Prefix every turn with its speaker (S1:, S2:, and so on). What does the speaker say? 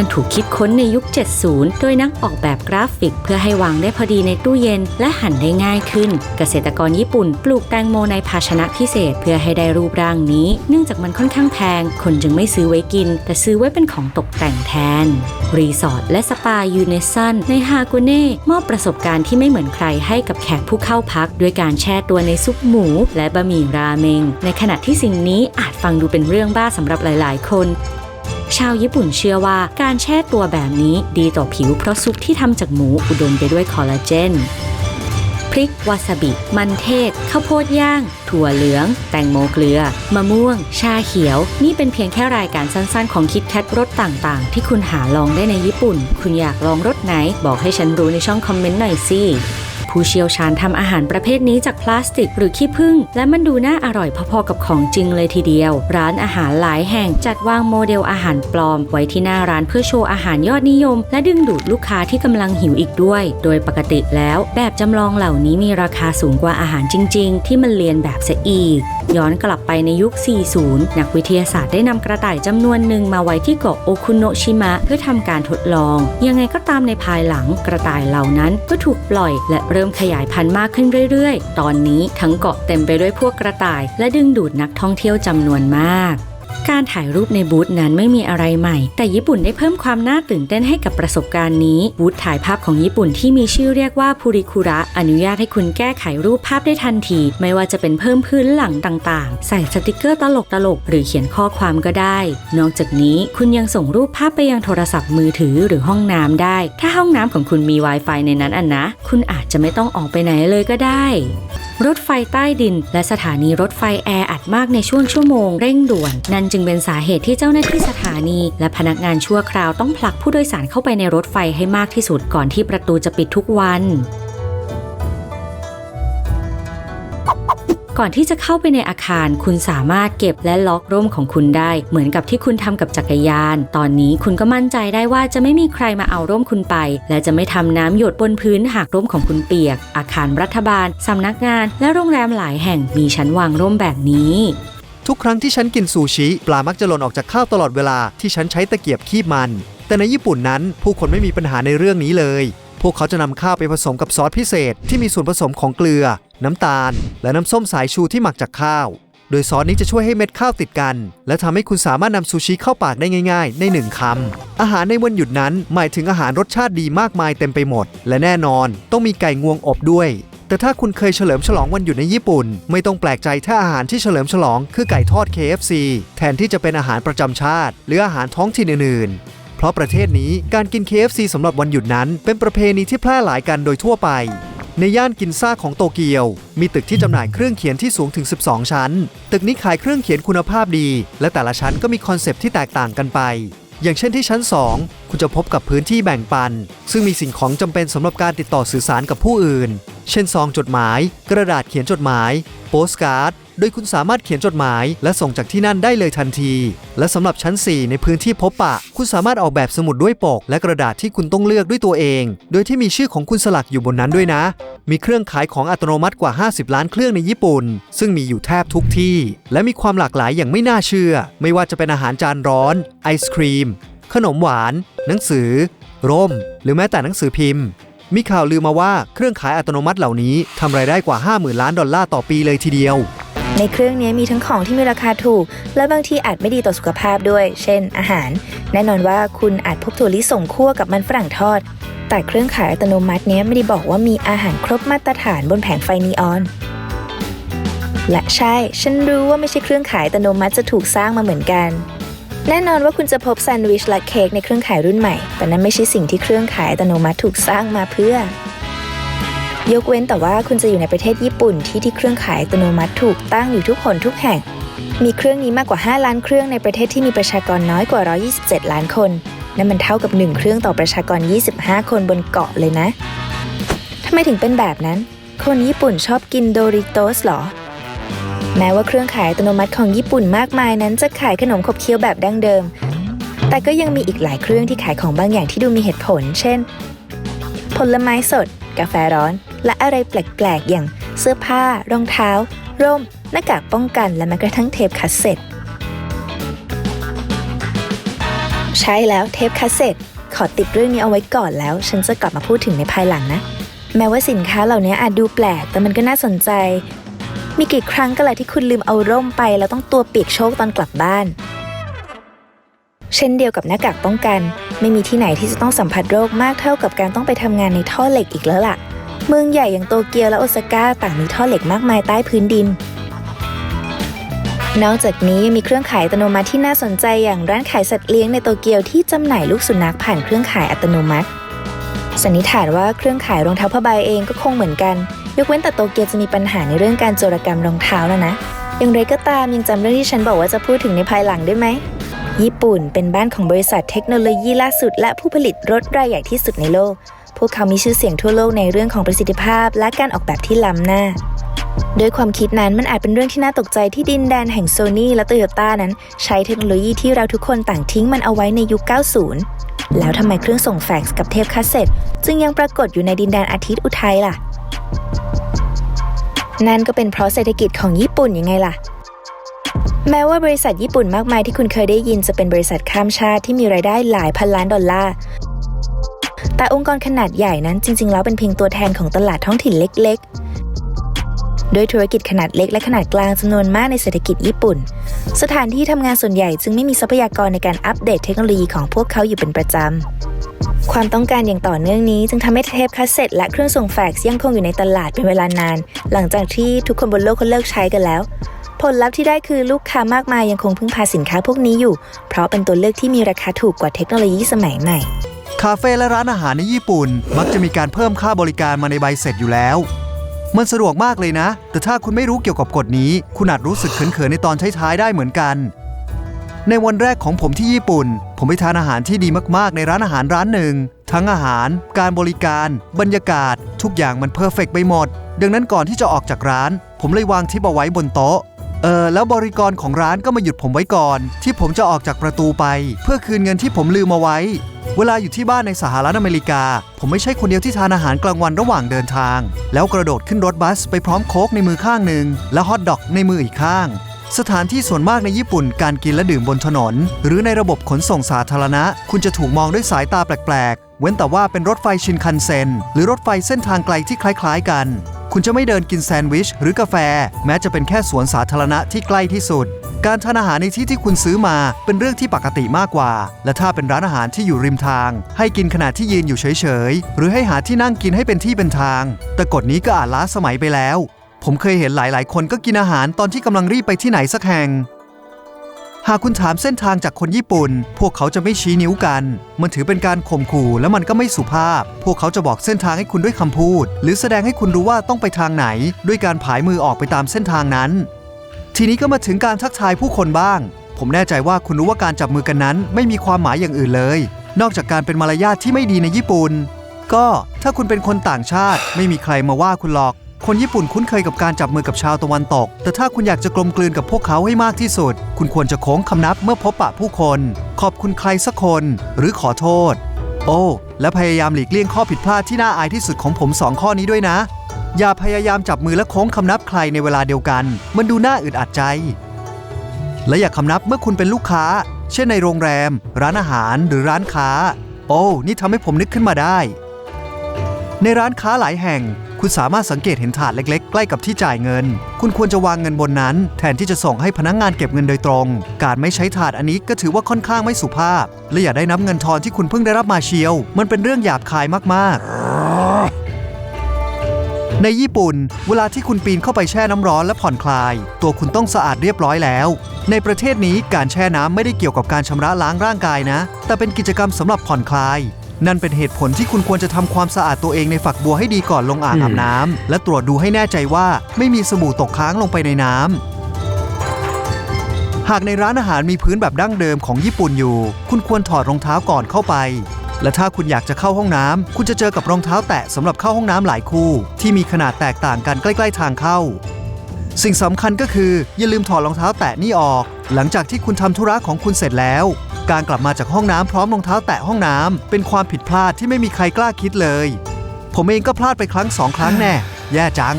S1: มันถูกคิดค้นในยุค 70 โดยนักออกแบบกราฟิก เพื่อให้วางได้พอดีในตู้เย็น และหั่นได้ง่ายขึ้น เกษตรกรญี่ปุ่น ปลูกแตงโมในภาชนะพิเศษ เพื่อให้ได้รูปร่างนี้ เนื่องจากมันค่อนข้างแพง คนจึงไม่ซื้อไว้กิน แต่ซื้อไว้เป็นของตกแต่งแทน รีสอร์ทและสปายูเนซันในฮากุเน่มอบประสบการณ์ที่ไม่เหมือนใครให้กับแขกผู้เข้าพัก ด้วยการแช่ตัวในซุปหมู และบะหมี่ราเมง ในขณะที่สิ่งนี้อาจฟังดูเป็นเรื่องบ้าสำหรับหลาย ๆ คน ชาวญี่ปุ่นเชื่อว่าการแช่ตัวแบบนี้ดีต่อผิวเพราะซุปที่ทำจากหมูอุดมไปด้วยคอลลาเจนพริกวาซาบิ มันเทศ ข้าวโพดย่าง ถั่วเหลือง แตงโมเกลือ มะม่วง ชาเขียว นี่เป็นเพียงแค่รายการสั้นๆ ของคิดแคทรสต่างๆ ที่คุณหาลองได้ในญี่ปุ่น คุณอยากลองรสไหน บอกให้ฉันรู้ในช่องคอมเมนต์หน่อยสิ ผู้เชี่ยวชาญทำอาหารประเภทนี้จากพลาสติกหรือขี้ผึ้งและมันดูน่าอร่อยพอๆกับของจริงเลยทีเดียว ร้านอาหารหลายแห่งจัดวางโมเดลอาหารปลอม ไว้ที่หน้าร้านเพื่อโชว์อาหารยอดนิยม และดึงดูดลูกค้าที่กำลังหิวอีกด้วย โดยปกติแล้วแบบจำลองเหล่านี้มีราคาสูงกว่าอาหารจริง ๆ ที่มันเรียนแบบเสียอีก ย้อนกลับไปในยุค 40 นักวิทยาศาสตร์ได้นำกระต่ายจำนวนหนึ่งมาไว้ที่เกาะโอคุโนชิมะเพื่อทำการทดลอง ยังไงก็ตามในภายหลังกระต่ายเหล่านั้นก็ถูกปล่อยและเริ่มขยายพันธุ์มากขึ้นเรื่อยๆ ตอนนี้ทั้งเกาะเต็มไปด้วยพวกกระต่าย และดึงดูดนักท่องเที่ยวจำนวนมาก การถ่ายรูปในบูธนั้นไม่มีอะไรใหม่ แต่ญี่ปุ่นได้เพิ่มความน่าตื่นเต้นให้กับประสบการณ์นี้บูธถ่ายภาพของญี่ปุ่นที่มีชื่อเรียกว่าพูริคุระอนุญาตให้คุณแก้ไขรูปภาพได้ทันที ไม่ว่าจะเป็นเพิ่มพื้นหลังต่างๆ ใส่สติกเกอร์ตลกๆหรือเขียนข้อความก็ได้ นอกจากนี้คุณยังส่งรูปภาพไปยังโทรศัพท์มือถือหรือห้องน้ำได้ ถ้าห้องน้ำของคุณมี Wi-Fi ในนั้นอันนะ คุณอาจจะไม่ต้องออกไปไหนเลยก็ได้ รถไฟใต้ดิน และสถานีรถไฟแออัดมากในช่วงชั่วโมงเร่งด่วน นั่นจึงเป็นสาเหตุที่เจ้าหน้าที่สถานี และพนักงานชั่วคราวต้องผลักผู้โดยสารเข้าไปในรถไฟให้มากที่สุดก่อนที่ประตูจะปิดทุกวัน ก่อนที่จะเข้าไปในอาคาร คุณสามารถเก็บและล็อกร่มของคุณได้ เหมือนกับที่คุณทำกับจักรยาน ตอนนี้คุณก็มั่นใจได้ว่าจะไม่มีใครมาเอาร่มคุณไป และจะไม่ทำน้ำหยดบนพื้นหากร่มของคุณเปียก อาคารรัฐบาลสำนักงาน และโรงแรมหลายแห่งมีชั้นวางร่มแบบนี้
S2: ทุกครั้งที่ฉันกินซูชิ ปลามักจะหล่นออกจากข้าวตลอดเวลาที่ฉันใช้ตะเกียบคีบมัน แต่ในญี่ปุ่นนั้น ผู้คนไม่มีปัญหาในเรื่องนี้เลย พวกเขาจะนำข้าวไปผสมกับซอสพิเศษ ที่มีส่วนผสมของเกลือ น้ำตาล และน้ำส้มสายชูที่หมักจากข้าว โดยซอสนี้จะช่วยให้เม็ดข้าวติดกัน และทำให้คุณสามารถนำซูชิเข้าปากได้ง่าย ๆ ในหนึ่งคำ อาหารในวันหยุดนั้นหมายถึงอาหารรสชาติดีมากมายเต็มไปหมด และแน่นอนต้องมีไก่งวงอบด้วยแต่ถ้าคุณเคยเฉลิมฉลองวันหยุดในญี่ปุ่น ไม่ต้องแปลกใจถ้าอาหารที่เฉลิมฉลองคือไก่ทอด KFC แทนที่จะเป็นอาหารประจำชาติ หรืออาหารท้องถิ่นอื่นๆ เพราะประเทศนี้การกิน KFC สำหรับวันหยุดนั้น เป็นประเพณีที่แพร่หลายกันโดยทั่วไป ในย่านกินซ่าของโตเกียว มีตึกที่จำหน่ายเครื่องเขียนที่สูงถึง 12 ชั้น ตึกนี้ขายเครื่องเขียนคุณภาพดี และแต่ละชั้นก็มีคอนเซปต์ที่แตกต่างกันไป อย่างเช่นที่ชั้น 2 คุณจะพบกับพื้นที่แบ่งปัน ซึ่งมีสิ่งของจำเป็นสำหรับการติดต่อสื่อสารกับผู้อื่น เช่นซองจดหมาย กระดาษเขียนจดหมาย โปสการ์ด โดยคุณสามารถเขียนจดหมาย และส่งจากที่นั่นได้เลยทันที และสำหรับชั้น 4 ในพื้นที่พบปะ คุณสามารถออกแบบสมุดด้วยปก และกระดาษที่คุณต้องเลือกด้วยตัวเอง โดยที่มีชื่อของคุณสลักอยู่บนนั้นด้วยนะ มีเครื่องขายของอัตโนมัติกว่า 50 ล้านเครื่องในญี่ปุ่น ซึ่งมีอยู่แทบทุกที่ และมีความหลากหลายอย่างไม่น่าเชื่อ ไม่ว่าจะเป็นอาหารจานร้อน ไอศครีม ขนมหวาน หนังสือ ร่ม หรือแม้แต่หนังสือพิมพ์ มีข่าวลือมาว่าเครื่องขายอัตโนมัติเหล่านี้ทำรายได้กว่า 50,000 ล้านดอลลาร์ต่อปีเลยทีเดียว
S3: ในเครื่องนี้มีทั้งของที่มีราคาถูก และบางทีอาจไม่ดีต่อสุขภาพด้วย เช่น อาหาร แน่นอนว่าคุณอาจพบถั่วลิสงคั่วกับมันฝรั่งทอด แต่เครื่องขายอัตโนมัตินี้ไม่ได้บอกว่ามีอาหารครบมาตรฐานบนแผงไฟนีออน และใช่ ฉันรู้ว่าไม่ใช่เครื่องขายอัตโนมัติจะถูกสร้างมาเหมือนกัน แน่นอนว่าคุณจะพบแซนด์วิชและเค้กในเครื่องขายรุ่นใหม่ แต่นั่นไม่ใช่สิ่งที่เครื่องขายอัตโนมัติถูกสร้างมาเพื่อ ยกเว้นแต่ว่าคุณจะอยู่ในประเทศญี่ปุ่นที่ที่เครื่องขายอัตโนมัติถูกตั้งอยู่ทุกคนทุกแห่ง มีเครื่องนี้มากกว่า 5 ล้านเครื่องในประเทศที่มีประชากรน้อยกว่า 127 ล้านคน นั่นมันเท่ากับ 1 เครื่องต่อประชากร 25 คนบนเกาะเลยนะทำไมถึงเป็นแบบนั้น คนญี่ปุ่นชอบกินโดริโตสหรอ แม้ว่าเครื่องขายอัตโนมัติของญี่ปุ่นมากมายนั้นจะขายขนมขบเคี้ยวแบบดั้งเดิม แต่ก็ยังมีอีกหลายเครื่องที่ขายของบางอย่างที่ดูมีเหตุผล เช่น ผลไม้สด กาแฟร้อน และอะไรแปลกๆ อย่างเสื้อผ้า รองเท้า ร่ม หน้ากากป้องกัน และแม้กระทั่งเทปคัสเซ็ตใช่แล้วเทปคาสเซ็ตขอติดเรื่องนี้เอาไว้ก่อนแล้ว ฉันจะกลับมาพูดถึงในภายหลังนะ แม้ว่าสินค้าเหล่านี้อาจดูแปลก แต่มันก็น่าสนใจ มีกี่ครั้งก็แหละที่คุณลืมเอาร่มไป แล้วต้องตัวเปียกโชกตอนกลับบ้าน เช่นเดียวกับหน้ากากป้องกัน ไม่มีที่ไหนที่จะต้องสัมผัสโรคมากเท่ากับการต้องไปทำงานในท่อเหล็กอีกแล้วล่ะ เมืองใหญ่อย่างโตเกียวและโอซาก้าต่างมีท่อเหล็กมากมายใต้พื้นดินนอกจากนี้ยังมีเครื่องขายอัตโนมัติที่น่าสนใจอย่างร้านขายสัตว์เลี้ยงในโตเกียวที่จำหน่ายลูกสุนัขผ่านเครื่องขายอัตโนมัติ สันนิษฐานว่าเครื่องขายรองเท้าผ้าใบเองก็คงเหมือนกัน ยกเว้นแต่โตเกียวจะมีปัญหาในเรื่องการโจรกรรมรองเท้าแล้วนะ อย่างไรก็ตามยังจำเรื่องที่ฉันบอกว่าจะพูดถึงในภายหลังได้ไหม ญี่ปุ่นเป็นบ้านของบริษัทเทคโนโลยีล่าสุด และผู้ผลิตรถรายใหญ่ที่สุดในโลก พวกเขามีชื่อเสียงทั่วโลกในเรื่องของประสิทธิภาพ และการออกแบบที่ล้ำหน้าด้วยความคิดนั้นมันอาจเป็นเรื่องที่น่าตกใจที่ดินแดนแห่งโซนี่และโตโยต้านั้น ใช้เทคโนโลยีที่เราทุกคนต่างทิ้งมันเอาไว้ในยุค 90 แล้วทำไมเครื่องส่งแฟกซ์กับเทปคาสเซ็ตจึงยังปรากฏอยู่ในดินแดนอาทิตย์อุทัยล่ะ นั่นก็เป็นเพราะเศรษฐกิจของญี่ปุ่นยังไงล่ะ แม้ว่าบริษัทญี่ปุ่นมากมายที่คุณเคยได้ยินจะเป็นบริษัทข้ามชาติที่มีรายได้หลายพันล้านดอลลาร์ แต่องค์กรขนาดใหญ่นั้นจริง ๆ แล้วเป็นเพียงตัวแทนของตลาดท้องถิ่นเล็ก ๆ โดยธุรกิจขนาดเล็กและขนาดกลางจำนวนมากในเศรษฐกิจญี่ปุ่น สถานที่ทำงานส่วนใหญ่จึงไม่มีทรัพยากรในการอัปเดตเทคโนโลยีของพวกเขาอยู่เป็นประจำ ความต้องการอย่างต่อเนื่องนี้จึงทำให้เทปคาสเซ็ตและเครื่องส่งแฟกซ์ยังคงอยู่ในตลาดเป็นเวลานาน หลังจากที่ทุกคนบนโลกเขาเลิกใช้กันแล้ว ผลลัพธ์ที่ได้คือลูกค้ามากมายยังคงพึ่งพาสินค้าพวกนี้อยู่ เพราะเป็นตัวเลือกที่มีราคาถูกกว่าเทคโนโลยีสมัยใหม่
S2: คาเฟ่และร้านอาหารในญี่ปุ่น มักจะมีการเพิ่มค่าบริการมาในใบเสร็จอยู่แล้ว มันสะดวกมากเลยนะ แต่ถ้าคุณไม่รู้เกี่ยวกับกฎนี้ คุณอาจรู้สึกเขินๆในตอนท้ายได้เหมือนกัน ในวันแรกของผมที่ญี่ปุ่น ผมไปทานอาหารที่ดีมากๆ ในร้านอาหารร้านหนึ่ง ทั้งอาหาร การบริการ บรรยากาศ ทุกอย่างมันเพอร์เฟกไปหมด ดังนั้นก่อนที่จะออกจากร้าน ผมเลยวางทิปเอาไว้บนโต๊ะ เออแล้วบริกรของร้านก็มาหยุดผมไว้ก่อน ที่ผมจะออกจากประตูไป เพื่อคืนเงินที่ผมลืมเอาไว้ เวลาอยู่ที่บ้านในสหรัฐอเมริกา ผมไม่ใช่คนเดียวที่ทานอาหารกลางวันระหว่างเดินทาง แล้วกระโดดขึ้นรถบัสไปพร้อมโค้กในมือข้างหนึ่งและฮอทดอกในมืออีกข้าง สถานที่ส่วนมากในญี่ปุ่นการกินและดื่มบนถนน หรือในระบบขนส่งสาธารณะ คุณจะถูกมองด้วยสายตาแปลกๆ เว้นแต่ว่าเป็นรถไฟชินคันเซ็นหรือรถไฟเส้นทางไกลที่คล้ายๆกัน คุณจะไม่เดินกินแซนด์วิชหรือกาแฟ แม้จะเป็นแค่สวนสาธารณะที่ใกล้ที่สุด การทานอาหารในที่ที่คุณซื้อมาเป็นเรื่องที่ปกติมากกว่า และถ้าเป็นร้านอาหารที่อยู่ริมทาง ให้กินขณะที่ยืนอยู่เฉยๆหรือให้หาที่นั่งกินให้เป็นที่เป็นทาง แต่กฎนี้ก็อาจล้าสมัยไปแล้ว ผมเคยเห็นหลาย ๆ คนก็กินอาหารตอนที่กำลังรีบไปที่ไหนสักแห่ง หากคุณถามเส้นทางจากคนญี่ปุ่น พวกเขาจะไม่ชี้นิ้วกัน มันถือเป็นการข่มขู่และมันก็ไม่สุภาพ พวกเขาจะบอกเส้นทางให้คุณด้วยคำพูด หรือแสดงให้คุณรู้ว่าต้องไปทางไหน ด้วยการผายมือออกไปตามเส้นทางนั้น ทีนี้ก็มาถึงการทักทายผู้คนบ้าง ผมแน่ใจว่าคุณรู้ว่าการจับมือกันนั้น ไม่มีความหมายอย่างอื่นเลย นอกจากการเป็นมารยาทที่ไม่ดีในญี่ปุ่น ก็ถ้าคุณเป็นคนต่างชาติ ไม่มีใครมาว่าคุณหรอก คนญี่ปุ่นคุ้นเคยกับการจับมือกับชาวตะวันตก แต่ถ้าคุณอยากจะกลมกลืนกับพวกเขาให้มากที่สุด คุณควรจะโค้งคำนับเมื่อพบปะผู้คน ขอบคุณใครสักคน หรือขอโทษ โอ้ และพยายามหลีกเลี่ยงข้อผิดพลาดที่น่าอายที่สุดของผมสองข้อนี้ด้วยนะ อย่าพยายามจับมือและโค้งคำนับใครในเวลาเดียวกัน มันดูน่าอึดอัดใจ และอย่าคำนับเมื่อคุณเป็นลูกค้า เช่นในโรงแรม ร้านอาหารหรือร้านค้า โอ้ นี่ทำให้ผมนึกขึ้นมาได้ในร้านค้าหลายแห่ง คุณสามารถสังเกตเห็นถาดเล็กๆ ใกล้กับที่จ่ายเงิน คุณควรจะวางเงินบนนั้น แทนที่จะส่งให้พนักงงานเก็บเงินโดยตรง การไม่ใช้ถาดอันนี้ก็ถือว่าค่อนข้างไม่สุภาพ และอย่าได้นับเงินทอนที่คุณเพิ่งได้รับมาเชียว มันเป็นเรื่องหยาบคายมากๆในญี่ปุ่น เวลาที่คุณปีนเข้าไปแช่น้ำร้อนและผ่อนคลาย ตัวคุณต้องสะอาดเรียบร้อยแล้ว ในประเทศนี้การแช่น้ำไม่ได้เกี่ยวกับการชำระล้างร่างกายนะ แต่เป็นกิจกรรมสำหรับผ่อนคลาย นั่นเป็นเหตุผลที่คุณควรจะทำความสะอาดตัวเองในฝักบัวให้ดีก่อนลงอ่างอาบน้ำและตรวจดูให้แน่ใจว่าไม่มีสบู่ตกค้างลงไปในน้ำหากในร้านอาหารมีพื้นแบบดั้งเดิมของญี่ปุ่นอยู่ คุณควรถอดรองเท้าก่อนเข้าไป และถ้าคุณอยากจะเข้าห้องน้ำคุณจะเจอกับรองเท้าแตะสำหรับเข้าห้องน้ำหลายคู่ ที่มีขนาดแตกต่างกันใกล้ ๆ ทางเข้า สิ่งสำคัญก็คืออย่าลืมถอดรองเท้าแตะนี่ออก หลังจากที่คุณทำธุระของคุณเสร็จแล้ว การกลับมาจากห้องน้ำพร้อมรองเท้าแตะห้องน้ำเป็นความผิดพลาดที่ไม่มีใครกล้าคิดเลย ผมเองก็พลาดไปครั้งสองครั้งแน่ แย่จัง